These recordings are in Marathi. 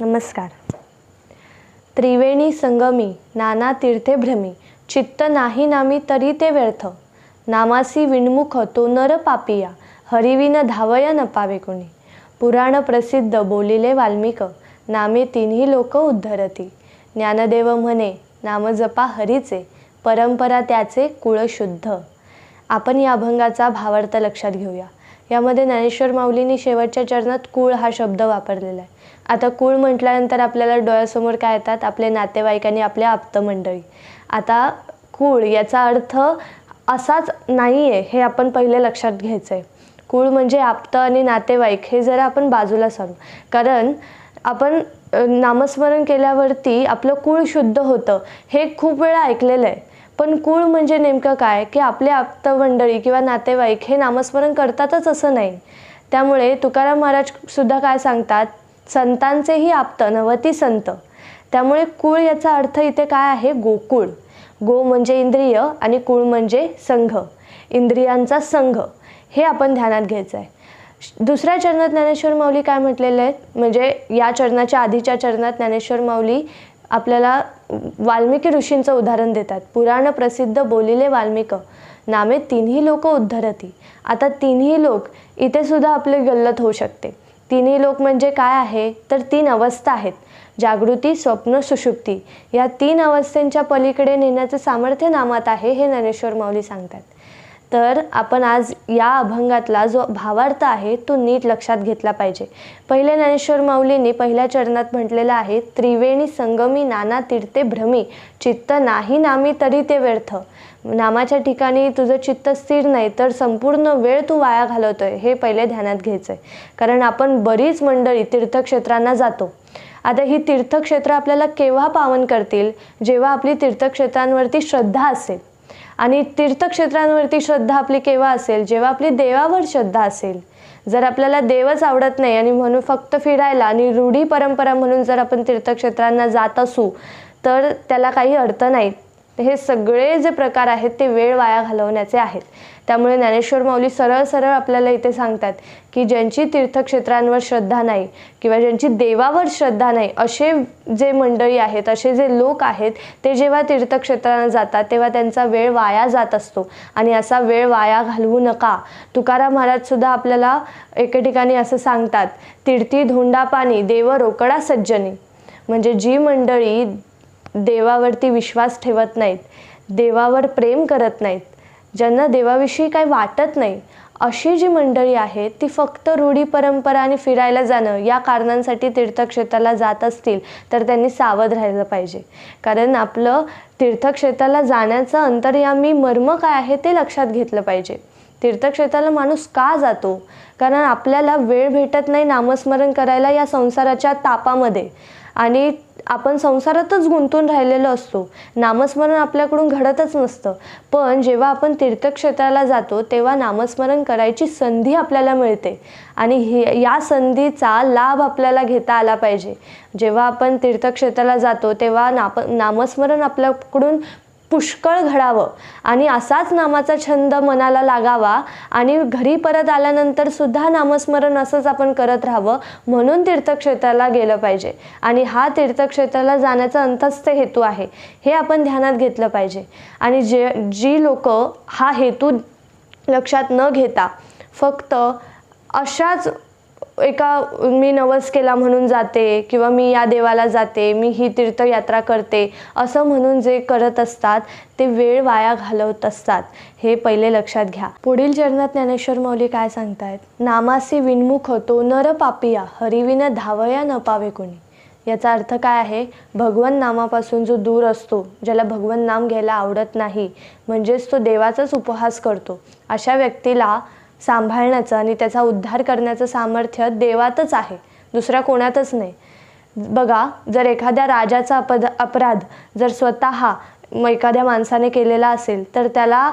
नमस्कार. त्रिवेणी संगमी नाना तीर्थे भ्रमी चित्त नाही नामी तरी ते व्यर्थ. नामासी विणमुख तो नर पापिया हरिविन धावया न पावे कोणी. पुराण प्रसिद्ध बोलिले वाल्मिक नामे तिन्ही लोक उद्धरती. ज्ञानदेव म्हणे नाम जपा हरीचे परंपरा त्याचे कुळशुद्ध. आपण या अभंगाचा भावार्थ लक्षात घेऊया. यामध्ये ज्ञानेश्वर माऊलींनी शेवटच्या चरणात कुळ हा शब्द वापरलेला आहे. आता कुळ म्हटल्यानंतर आपल्याला डोळ्यासमोर काय येतात? आपले नातेवाईक आणि आपल्या आप्तमंडळी. आता कुळ याचा अर्थ असाच नाही आहे हे आपण पहिले लक्षात घ्यायचं आहे कुळ म्हणजे आप्त आणि नातेवाईक हे जरा आपण बाजूला सांगू. कारण आपण नामस्मरण केल्यावरती आपलं कुळ शुद्ध होतं हे खूप वेळा ऐकलेलं आहे. पण कुळ म्हणजे नेमकं काय? की आपले आप्तमंडळी किंवा नातेवाईक हे नामस्मरण करतातच असं नाही. त्यामुळे तुकाराम महाराज सुद्धा काय सांगतात? संतांचेही आप्त नवती संत. त्यामुळे कुळ याचा अर्थ इथे काय आहे? गोकुळ. गो म्हणजे इंद्रिय आणि कुळ म्हणजे संघ. इंद्रियांचा संघ. हे आपण ध्यानात घ्यायचं आहे दुसऱ्या चरणात ज्ञानेश्वर माऊली काय म्हटलेलं आहे म्हणजे या चरणाच्या आधीच्या चरणात ज्ञानेश्वर माऊली आपल्याला वाल्मिकी ऋषींचं उदाहरण देतात. पुराण प्रसिद्ध बोलिले वाल्मिक. नामे तिन्ही लोक उद्धरती. आता तिन्ही लोक इथे सुद्धा आपले गल्लत होऊ शकते. तिन्ही लोक म्हणजे काय आहे? तर तीन अवस्था आहेत. जागृती स्वप्न सुषुप्ती. या तीन अवस्थेंच्या पलीकडे नेण्याचं सामर्थ्य नामात आहे हे ज्ञानेश्वर माऊली सांगतात. तर आपण आज या अभंगातला जो भावार्थ आहे तो नीट लक्षात घेतला पाहिजे. पहिले ज्ञानेश्वर माऊलींनी पहिल्या चरणात म्हटलेलं आहे त्रिवेणी संगमी नाना तीर्थे भ्रमी चित्त नाही नामी तरी ते व्यर्थ. नामाच्या ठिकाणी तुझं चित्त स्थिर नाही तर संपूर्ण वेळ तू वाया घालवतोय. हे पहिले ध्यानात घ्यायचं आहे कारण आपण बरीच मंडळी तीर्थक्षेत्रांना जातो. आता ही तीर्थक्षेत्र आपल्याला केव्हा पावन करतील? जेव्हा आपली तीर्थक्षेत्रांवरती श्रद्धा असेल. आणि तीर्थक्षेत्रांवरती श्रद्धा आपली केव्हा असेल? जेव्हा आपली देवावर श्रद्धा असेल. जर आपल्याला देवच आवडत नाही आणि म्हणून फक्त फिरायला आणि रूढी परंपरा म्हणून जर आपण तीर्थक्षेत्रांना जात असू तर त्याला काही अर्थ नाही हे सगळे जे प्रकार आहेत ते वेळ वाया घालवण्याचे आहेत. त्यामुळे ज्ञानेश्वर माऊली सरळ सरळ आपल्याला इथे सांगतात की ज्यांची तीर्थक्षेत्रांवर श्रद्धा नाही किंवा ज्यांची देवावर श्रद्धा नाही असे जे मंडळी आहेत असे जे लोक आहेत ते जेव्हा तीर्थक्षेत्रांना जातात तेव्हा त्यांचा वेळ वाया जात असतो. आणि असा वेळ वाया घालवू नका. तुकाराम महाराजसुद्धा आपल्याला एके ठिकाणी असं सांगतात तीर्थी धोंडा पाणी देव रोकडा सज्जनी. म्हणजे जी मंडळी देवावरती विश्वास ठेवत नाहीत. देवावर प्रेम करत नाहीत. ज्यांना देवाविषयी काही वाटत नाही अशी जी मंडळी आहे ती फक्त रूढी परंपरा आणि फिरायला जाणं या कारणांसाठी तीर्थक्षेत्राला जात असतील तर त्यांनी सावध राहिलं पाहिजे. कारण आपलं तीर्थक्षेत्राला जाण्याचं अंतर्यामी मर्म काय आहे ते लक्षात घेतलं पाहिजे. तीर्थक्षेत्राला माणूस का जातो? कारण आपल्याला वेळ भेटत नाही नामस्मरण करायला या संसाराच्या तापामध्ये. आणि आपण संसारातच गुंतून राहिलेलो असतो. नामस्मरण आपल्याकडून घडतच नसतं. पण जेव्हा आपण तीर्थक्षेत्राला जातो तेव्हा नामस्मरण करायची संधी आपल्याला मिळते. आणि हे या संधीचा लाभ आपल्याला घेता आला पाहिजे. जेव्हा आपण तीर्थक्षेत्राला जातो तेव्हा नाप नामस्मरण आपल्याकडून पुष्कळ घडावं आणि असाच नामाचा छंद मनाला लागावा आणि घरी परत आल्यानंतर सुद्धा नामस्मरण असंच आपण करत राहावं म्हणून तीर्थक्षेत्राला गेलं पाहिजे. आणि हा तीर्थक्षेत्राला जाण्याचा अंतस्थ हेतू आहे. हे आपण ध्यानात घेतलं पाहिजे. आणि जे जी लोक हा हेतू लक्षात न घेता फक्त अशाच एका मी नवस केला म्हणून जाते किंवा मी या देवाला जाते मी ही तीर्थयात्रा करते असं म्हणून जे करत असतात ते वेळ वाया घालवत असतात. हे पहिले लक्षात घ्या. पुढील चरणात ज्ञानेश्वर मौली काय सांगतायत? नामासी विनमुख होतो नर पापिया हरिविन धावया न पावे कोणी? याचा अर्थ काय आहे? भगवन नामापासून जो दूर असतो ज्याला भगवन नाम घ्यायला आवडत नाही म्हणजेच तो देवाचाच उपहास करतो. अशा व्यक्तीला सांभाळण्याचं आणि त्याचा उद्धार करण्याचं सामर्थ्य देवातच आहे. दुसऱ्या कोणातच नाही. बघा जर एखाद्या राजाचा अपद अपराध जर स्वतः एखाद्या माणसाने केलेला असेल तर त्याला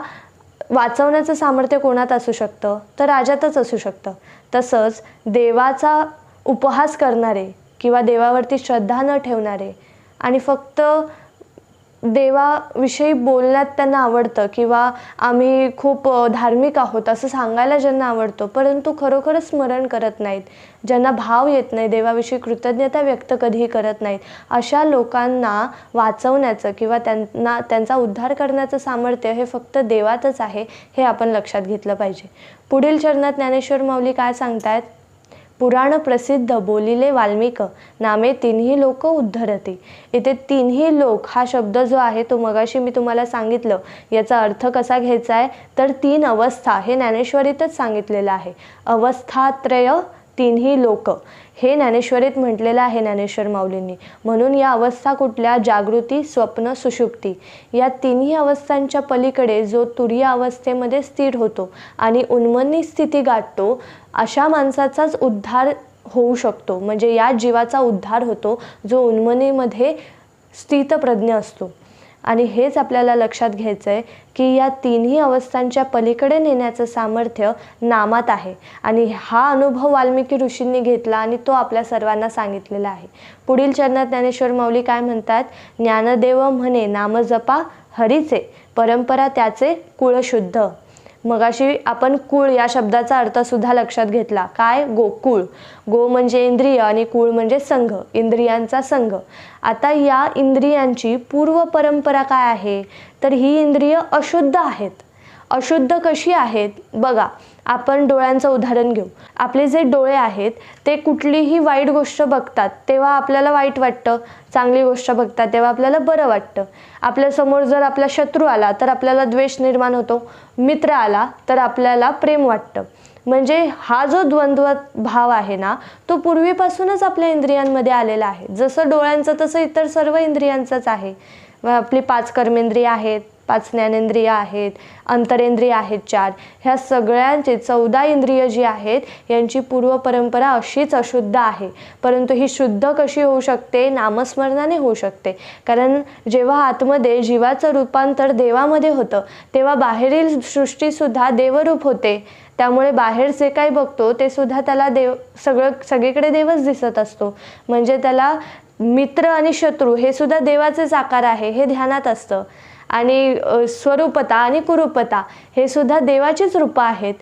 वाचवण्याचं सामर्थ्य कोणात असू शकतं? तर राजातच असू शकतं. तसंच देवाचा उपहास करणारे किंवा देवावरती श्रद्धा न ठेवणारे आणि फक्त देवाविषयी बोलण्यात त्यांना आवडतं किंवा आम्ही खूप धार्मिक आहोत असं सांगायला ज्यांना आवडतो परंतु खरोखरच स्मरण करत नाहीत. ज्यांना भाव येत नाही देवाविषयी कृतज्ञता व्यक्त कधीही करत नाहीत. अशा लोकांना वाचवण्याचं किंवा त्यांना त्यांचा उद्धार करण्याचं सामर्थ्य हे फक्त देवातच आहे हे आपण लक्षात घेतलं पाहिजे. पुढील चरणात ज्ञानेश्वर माऊली काय सांगतायत? पुराण प्रसिद्ध बोलिले वाल्मिक नामे तिन्ही लोक उद्धरते. इथे तिन्ही लोक हा शब्द जो आहे तो मगाशी मी तुम्हाला सांगितलं याचा अर्थ कसा घ्यायचा आहे? तर तीन अवस्था हे ज्ञानेश्वरीतच सांगितलेलं आहे. अवस्थात्रय तिन्ही लोक. हे ज्ञानेश्वरीत म्हटलेलं आहे ज्ञानेश्वर माऊलींनी. म्हणून या अवस्था कुठल्या? जागृती स्वप्न सुषुप्ती. या तिन्ही अवस्थांच्या पलीकडे जो तुरीय अवस्थेमध्ये स्थिर होतो आणि उन्मनी स्थिती गाठतो अशा माणसाचाच उद्धार होऊ शकतो. म्हणजे या जीवाचा उद्धार होतो जो उन्मनीमध्ये स्थितप्रज्ञ असतो. आणि हेच आपल्याला लक्षात घ्यायचं आहे की या तिन्ही अवस्थांच्या पलीकडे नेण्याचं सामर्थ्य नामात आहे. आणि हा अनुभव वाल्मिकी ऋषींनी घेतला आणि तो आपल्या सर्वांना सांगितलेला आहे. पुढील चरणात ज्ञानेश्वर माऊली काय म्हणतात? ज्ञानदेव म्हणे नामजपा हरीचे परंपरा त्याचे कुळशुद्ध. मगाशी आपण कुळ या शब्दाचा अर्थसुद्धा लक्षात घेतला. काय? गोकुळ गो म्हणजे इंद्रिय आणि कुळ म्हणजे संघ इंद्रियांचा संघ. आता या इंद्रियांची पूर्व परंपरा काय आहे? तर ही इंद्रिय अशुद्ध आहेत. अशुद्ध कशी आहेत? बघा आपण डोळ्यांचं उदाहरण घेऊ. आपले जे डोळे आहेत ते कुठलीही वाईट गोष्ट बघतात तेव्हा आपल्याला वाईट वाटतं चांगली गोष्ट बघतात तेव्हा आपल्याला बरं वाटतं. आपल्यासमोर जर आपला शत्रू आला तर आपल्याला द्वेष निर्माण होतो. मित्र आला तर आपल्याला प्रेम वाटतं. म्हणजे हा जो द्वंद्व भाव आहे ना तो पूर्वीपासूनच आपल्या इंद्रियांमध्ये आलेला आहे. जसं डोळ्यांचं तसं इतर सर्व इंद्रियांचंच आहे. व आपली पाच कर्मेंद्रिय आहेत पाच ज्ञानेंद्रिय आहेत अंतरेंद्रिय आहेत चार. ह्या सगळ्यांचे चौदा इंद्रिय जी आहेत यांची पूर्व परंपरा अशीच अशुद्ध आहे. परंतु ही शुद्ध कशी होऊ शकते? नामस्मरणाने होऊ शकते. कारण जेव्हा आतमध्ये जीवाचं रूपांतर देवामध्ये होतं तेव्हा बाहेरील सृष्टीसुद्धा देवरूप होते. त्यामुळे बाहेर जे काही बघतो ते सुद्धा त्याला देव सगळं सगळीकडे देवच दिसत असतो. म्हणजे त्याला मित्र आणि शत्रू हे सुद्धा देवाचेच आकार आहे हे ध्यानात असतं. आणि स्वरूपता आणि कुरूपता हे सुद्धा देवाचीच रूपं आहेत.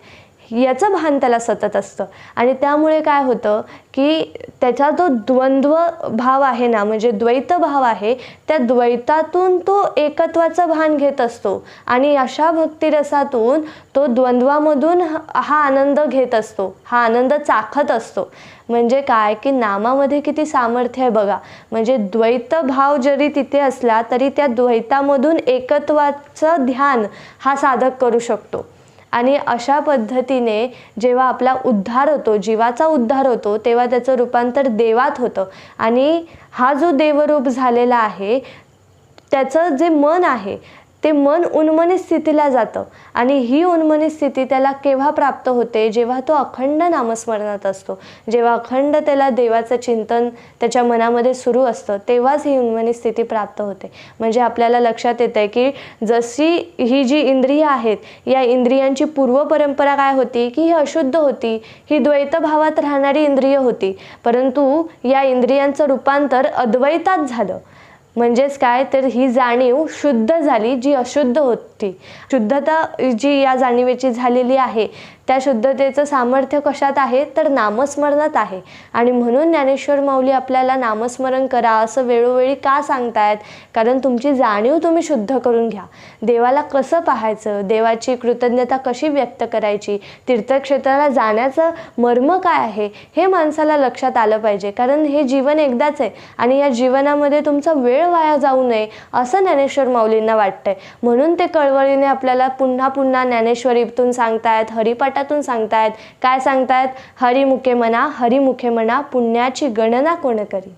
याचं भान त्याला सतत असतं. आणि त्यामुळे काय होतं की त्याचा जो द्वंद्व भाव आहे ना म्हणजे द्वैत भाव आहे त्या द्वैतातून तो एकत्वाचं भान घेत असतो. आणि अशा भक्तिरसातून तो द्वंद्वामधून हा आनंद घेत असतो. हा आनंद चाखत असतो. म्हणजे काय की नामामध्ये किती सामर्थ्य आहे बघा. म्हणजे द्वैत भाव जरी तिथे असला तरी त्या द्वैतामधून एकत्वाचं ध्यान हा साधक करू शकतो. आणि अशा पद्धतीने जेव्हा आपला उद्धार होतो जीवाचा उद्धार होतो तेव्हा त्याचं रूपांतर देवात होतं. आणि हा जो देवरूप झालेला आहे त्याचं जे मन आहे ते मन उन्मनी स्थितीला जातं. आणि ही उन्मनी स्थिती त्याला केव्हा प्राप्त होते? जेव्हा तो अखंड नामस्मरणात असतो. जेव्हा अखंड त्याला देवाचं चिंतन त्याच्या मनामध्ये सुरू असतं तेव्हाच ही उन्मनी स्थिती प्राप्त होते. म्हणजे आपल्याला लक्षात येतं आहे की जशी ही जी इंद्रिय आहेत या इंद्रियांची पूर्व परंपरा काय होती? की ही अशुद्ध होती. ही द्वैत भावात राहणारी इंद्रिय होती. परंतु या इंद्रियांचं रूपांतर अद्वैतात झालं. म्हणजेच काय? तर ही जाणीव शुद्ध झाली जी अशुद्ध होती. शुद्धता जी या जाणीवेची झालेली आहे त्या शुद्धतेचं सामर्थ्य कशात आहे? तर नामस्मरणात आहे. आणि म्हणून ज्ञानेश्वर माऊली आपल्याला नामस्मरण करा असं वेळोवेळी का सांगतायत? कारण तुमची जाणीव तुम्ही शुद्ध करून घ्या. देवाला कसं पाहायचं? देवाची कृतज्ञता कशी व्यक्त करायची? तीर्थक्षेत्राला जाण्याचं मर्म काय आहे? हे माणसाला लक्षात आलं पाहिजे. कारण हे जीवन एकदाच आहे आणि या जीवनामध्ये तुमचा वेळ वाया जाऊ नये असं ज्ञानेश्वर माऊलींना वाटतंय. म्हणून ते चळवळीने आपल्याला पुन्हा पुन्हा ज्ञानेश्वरीतून सांगतायत हरिपाठातून सांगतायत. काय सांगतायत? हरिमुखे म्हणा हरिमुखे म्हणा पुण्याची गणना कोण करी?